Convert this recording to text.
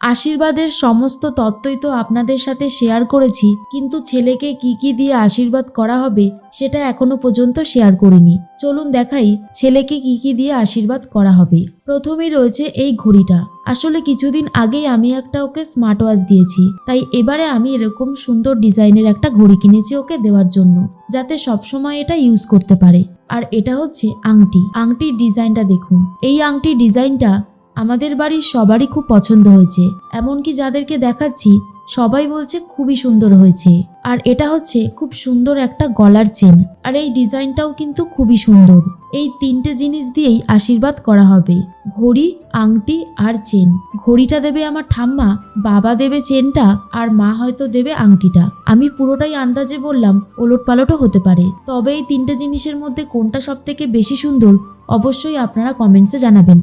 আশীর্বাদের সমস্ত তত্ত্বই তো আপনাদের সাথে শেয়ার করেছি, কিন্তু ছেলেকে কি কি দিয়ে আশীর্বাদ করা হবে, সেটা এখনও পর্যন্ত শেয়ার করিনি। চলুন দেখাই, ছেলেকে কি কি দিয়ে আশীর্বাদ করা হবে। প্রথমেই রয়েছে এই ঘড়িটা। আসলে কিছুদিন আগেই আমি একটা ওকে স্মার্ট ওয়াচ দিয়েছি, তাই এবারে আমি এরকম সুন্দর ডিজাইনের একটা ঘড়ি কিনেছি ওকে দেওয়ার জন্য, যাতে সবসময় এটা ইউজ করতে পারে। আর এটা হচ্ছে আংটি। আংটির ডিজাইনটা দেখুন। এই আংটির ডিজাইনটা আমাদের বাড়ির সবারই খুব পছন্দ হয়েছে। এমনকি যাদেরকে দেখাচ্ছি, সবাই বলছে খুবই সুন্দর হয়েছে। আর এটা হচ্ছে খুব সুন্দর একটা গলার চেন। আর এই ডিজাইনটাও কিন্তু খুবই সুন্দর। এই তিনটে জিনিস দিয়েই আশীর্বাদ করা হবে। ঘড়ি, আংটি আর চেন। ঘড়িটা দেবে আমার ঠাম্মা, বাবা দেবে চেনটা, আর মা হয়তো দেবে আংটিটা। আমি পুরোটাই আন্দাজে বললাম ওলট পালটও হতে পারে। তবে এই তিনটে জিনিসের মধ্যে কোনটা সব থেকে বেশি সুন্দর, অবশ্যই আপনারা কমেন্টসে জানাবেন।